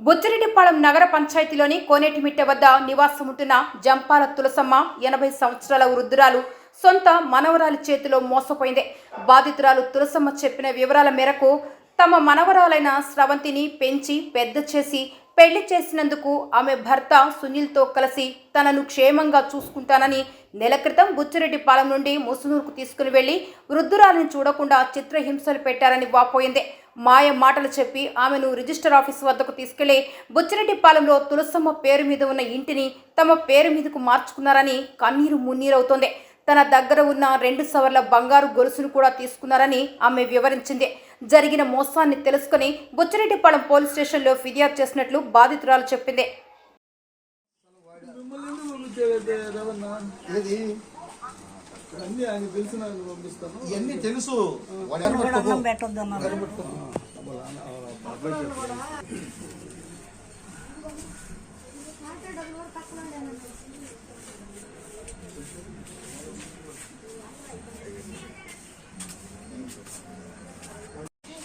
బుచ్చిరెడ్డిపాళెం నగర పంచాయతీలోని కోనేటిమిట్టె వద్ద నివాసం ఉంటున్న జంపాల తులసమ్మ ఎనభై సంవత్సరాల వృద్ధురాలు సొంత మనవరాలి చేతిలో మోసపోయింది. బాధితురాలు తులసమ్మ చెప్పిన వివరాల మేరకు తమ మనవరాలైన స్రవంతిని పెంచి పెద్ద చేసి పెళ్ళి చేసినందుకు ఆమె భర్త సునీల్తో కలిసి తనను క్షేమంగా చూసుకుంటానని నెల క్రితం బుచ్చిరెడ్డిపాలెం నుండి ముసునూరుకు తీసుకుని వెళ్ళి వృద్ధురాలను చూడకుండా చిత్రహింసలు పెట్టారని వాపోయింది. మాయ మాటలు చెప్పి ఆమెను రిజిస్టర్ ఆఫీస్ వద్దకు తీసుకెళ్ళి బుచ్చిరెడ్డిపాలెంలో తులసమ్మ పేరు మీద ఉన్న ఇంటిని తమ పేరు మీదకు మార్చుకున్నారని కన్నీరు మున్నీరవుతోంది. తన దగ్గర ఉన్న రెండు సవర్ల బంగారు గొలుసును కూడా తీసుకున్నారని ఆమె వివరించింది. జరిగిన మోసాన్ని తెలుసుకుని బుచ్చిరెడ్డిపాలెం పోలీస్ స్టేషన్లో ఫిర్యాదు చేసినట్లు బాధితురాలు చెప్పింది. పంపించేది రవణ ఏది అన్నీ ఆయన తెలిసిన పంపిస్తాను ఇవన్నీ తెలుసు వాడు కూడా ఎవరు అన్నం పెట్టొద్దు అన్నారు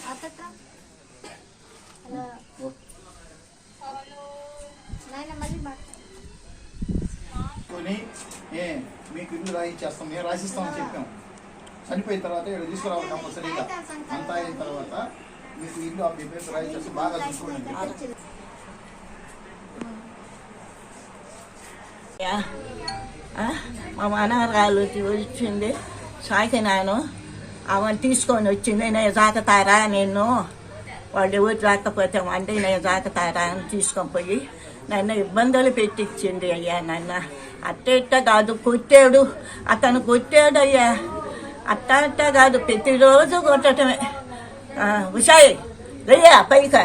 అత్తక్క నాయన మళ్ళీ మాట్లాడు కొని ఏ మీకు ఇల్లు రాయించేస్తాం మేము రాసిస్తామని చెప్పాం. చనిపోయిన తర్వాత ఇక్కడ తీసుకురావాలి కంపల్సరీగా అంతా అయిన తర్వాత మీకు ఇల్లు ఆ పేపర్స్ పేరు బాగా చూసుకోండి. మా మనవరాలు వచ్చింది. సాకినాను అవన్నీ తీసుకొని వచ్చింది. నేను జాకతారా నేను వాళ్ళు ఎవరు రాకపోతే అంటే నేను రాక అని తీసుకొని పోయి నన్ను ఇబ్బందులు పెట్టించింది అయ్యా నాన్న. అట్ట ఇట్ట కాదు కొట్టాడు. అతను కొట్టాడు అయ్యా. అట్ట అట్ట కాదు ప్రతిరోజు కొట్టడమే ఉషాయి లేయా పైక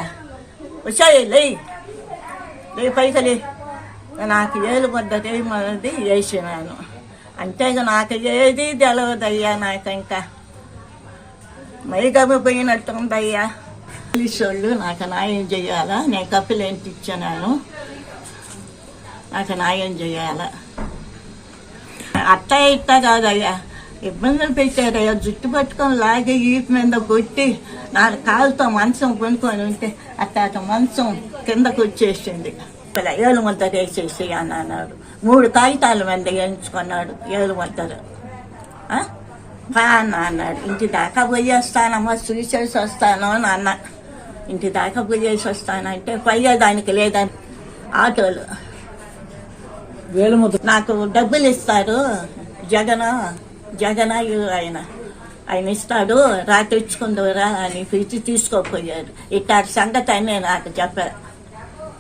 ఉషాయి లేయి. లే పైకలే నాకు ఏలు పడ్డది మనది వేసినాను అంతేగా నాకు ఏది తెలవదయ్యా నాకు ఇంకా మైగమ్మ పోయినట్టుందయ్యా. పోలీసు వాళ్ళు నాకు న్యాయం చేయాలా? నేను కంప్లైంట్ ఇచ్చాను నాకు న్యాయం చేయాలా? అట్ట ఇట్ట కాదయ్యా. ఇబ్బందులు పెట్టారయ్యా జుట్టు పట్టుకొని లాగే ఈపు మీద కొట్టి నా కాలుతో మంచం కొనుక్కొని ఉంటే అట్ట మంచం కిందకు వచ్చేసింది. ఇలా వేసేసి అని అన్నాడు. మూడు కాగితాల మీద వేయించుకున్నాడు ఏలు ఆ? బా అన్న అన్నాడు. ఇంటి దాకా పోయి వస్తానమ్మా చూసేసి వస్తాను అని అన్నా. ఇంటి దాకా పోయేసి వస్తానంటే పోయేదానికి లేదని ఆటోలు. నాకు డబ్బులు ఇస్తారు. జగన్ జగన్ ఆయన. ఆయన ఇస్తాడు. రా తెచ్చుకుందురా అని పిలిచి తీసుకోపోయారు ఇట్టాటి సంగతి అని నాకు చెప్పారు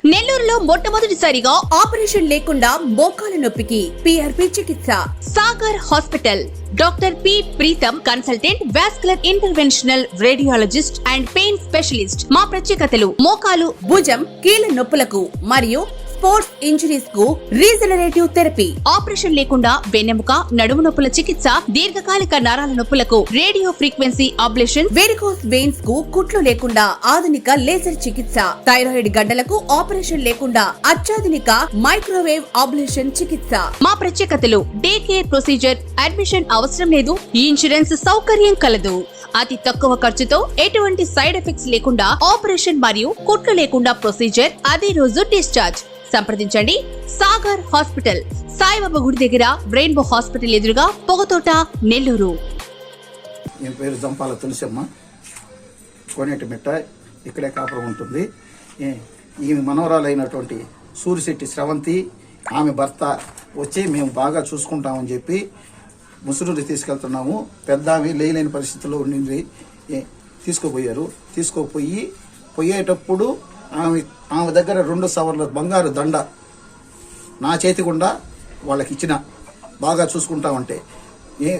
నెల్లూరులో మొట్టమొదటిసారిగా ఆపరేషన్ లేకుండా మోకాల నొప్పికి పిఆర్పి చికిత్స. Sagar hospital. Doctor P Preetham consultant vascular interventional radiologist and pain specialist. మా ప్రత్యేకతలు మోకాలు భుజం కీళ్ళ నొప్పులకు మరియు స్పోర్ట్స్ ఇంజరీస్కు రీజనరేటివ్ థెరపీ. ఆపరేషన్ లేకుండా వెన్నెముక నడుము నొప్పుల చికిత్స దీర్ఘకాలిక నరాల నొప్పులకు రేడియో ఫ్రీక్వెన్సీ ఆబ్లేషన్ వెరికోస్ వెయిన్స్కు కుట్లు లేకుండా ఆధునిక లేజర్ చికిత్స థైరాయిడ్ గడ్డలకు ఆపరేషన్ లేకుండా అత్యాధునిక మైక్రోవేవ్ ఆబ్లేషన్ చికిత్స. మా ప్రత్యేకతలు డే కేర్ ప్రొసీజర్ అడ్మిషన్ అవసరం లేదు ఇన్సూరెన్స్ సౌకర్యం కలదు. అతి తక్కువ ఖర్చుతో ఎటువంటి సైడ్ ఎఫెక్ట్స్ లేకుండా ఆపరేషన్ మరియు కుట్లు లేకుండా ప్రొసీజర్ అదే రోజు డిశ్చార్జ్. సంప్రదించండి. సాగర్ హాస్పిటల్ సాయిబాబా గుడి దగ్గర రెయిన్బో హాస్పిటల్ ఎదురుగా పొగతోట నెల్లూరు. నేను పేరు జంపాల తులసమ్మ. కోనేటి మిట్ట ఇక్కడే కాపురం ఉంటుంది. ఏ- ఈమె మనోరాలైనటువంటి సూరిశెట్టి స్రవంతి ఆమె భర్త వచ్చి మేము బాగా చూసుకుంటామని చెప్పి ముసురూరు తీసుకెళ్తున్నాము. పెద్ద ఆమె లేలేని పరిస్థితుల్లో ఉండింది ఏ- తీసుకుపోయారు తీసుకుపోయి పోయేటప్పుడు ఆమె ఆమె దగ్గర రెండు సవర్ల బంగారు దండ నా చేతి గుండా వాళ్ళకి ఇచ్చిన బాగా చూసుకుంటామంటే ఏ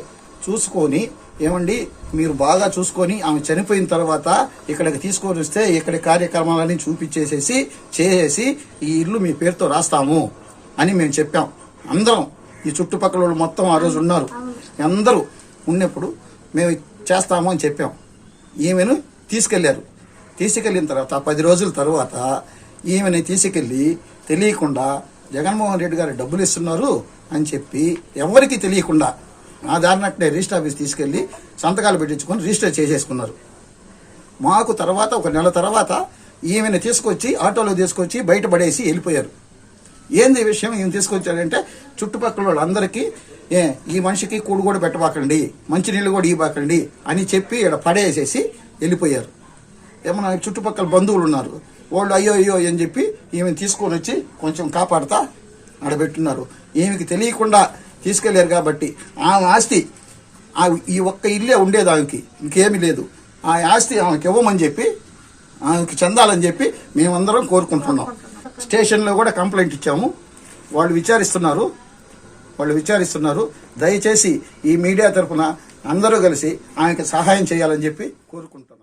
చూసుకొని ఏమండి మీరు బాగా చూసుకొని ఆమె చనిపోయిన తర్వాత ఇక్కడికి తీసుకొని వస్తే ఇక్కడి కార్యక్రమాలన్నీ చూపించేసేసి చేసేసి ఈ ఇల్లు మీ పేరుతో రాస్తాము అని మేము చెప్పాం. అందరం ఈ చుట్టుపక్కల వాళ్ళు మొత్తం ఆ రోజు ఉన్నారు. అందరూ ఉన్నప్పుడు మేము చేస్తాము అని చెప్పాం. ఈమెను తీసుకెళ్ళారు. తీసుకెళ్ళిన తర్వాత పది రోజుల తర్వాత ఈమెని తీసుకెళ్ళి తెలియకుండా జగన్మోహన్ రెడ్డి గారు డబ్బులు ఇస్తున్నారు అని చెప్పి ఎవరికి తెలియకుండా నా దారినట్టే రిజిస్టర్ ఆఫీస్ తీసుకెళ్ళి సంతకాలు పెట్టించుకొని రిజిస్టర్ చేసేసుకున్నారు. మాకు తర్వాత ఒక నెల తర్వాత ఈమెను తీసుకొచ్చి ఆటోలో తీసుకొచ్చి బయటపడేసి వెళ్ళిపోయారు. ఏంది ఈ విషయం? ఈయన తీసుకొచ్చాడంటే చుట్టుపక్కల వాళ్ళందరికీ ఏ ఈ మనిషికి కూడు కూడా పెట్టబాకండి మంచినీళ్ళు కూడా ఇవ్వకండి అని చెప్పి ఇక్కడ పడేసేసి వెళ్ళిపోయారు. ఏమన్నా చుట్టుపక్కల బంధువులు ఉన్నారు. వాళ్ళు అయ్యో అయ్యో అని చెప్పి ఈమెను తీసుకొని వచ్చి కొంచెం కాపాడుతా ఆడబెట్టున్నారు. ఈమెకి తెలియకుండా తీసుకెళ్ళారు కాబట్టి ఆమె ఆస్తి ఆ ఈ ఒక్క ఇల్లే ఉండేది ఆమెకి ఇంకేమీ లేదు. ఆ ఆస్తి ఆమెకి ఇవ్వమని చెప్పి ఆమెకి చెందాలని చెప్పి మేమందరం కోరుకుంటున్నాం. స్టేషన్లో కూడా కంప్లైంట్ ఇచ్చాము. వాళ్ళు విచారిస్తున్నారు. వాళ్ళు విచారిస్తున్నారు. దయచేసి ఈ మీడియా తరఫున అందరూ కలిసి ఆయనకు సహాయం చేయాలని చెప్పి కోరుకుంటున్నాం.